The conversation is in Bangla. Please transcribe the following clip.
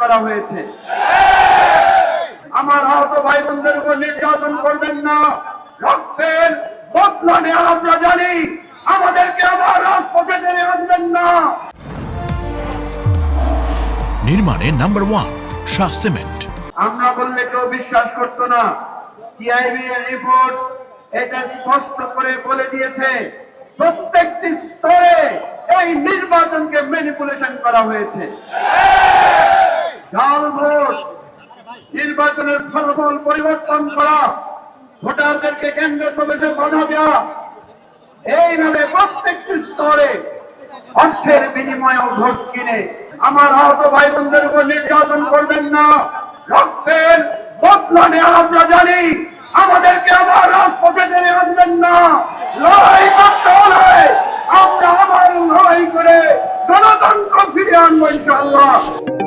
করা হয়েছে। আমার আহত ভাই বোনদের উপর নির্যাতন করবেন না। রক্তের বদলা নেওয়া আমরা জানি। আমাদেরকে আবার রাজপথে টেনে আনবেন না। নির্মাণে নাম্বার ওয়ান শাহ সিমেন্ট আমরা বললে কেউ বিশ্বাস করতো না। টিআইবি এর রিপোর্ট এটা স্পষ্ট করে বলে দিয়েছে। প্রত্যেকটি স্তরে এই নির্বাচনকে ম্যানিপুলেশন করা হয়েছে। জাল ভোট, নির্বাচনের ফলাফল পরিবর্তন করা, ভোটারদেরকে কেন্দ্রে প্রবেশে বাধা দেওয়া, এইভাবে প্রত্যেকটি স্তরে অর্থের বিনিময়ে ভোট কিনে আমার আহত ভাই বোনদের উপর নির্যাতন করবেন না। রক্তের বদলা নেওয়া আমরা জানি, আমাদেরকে আবার রাজপথে টেনে আনবেন না লড়াই করতে হলে আমরা আবার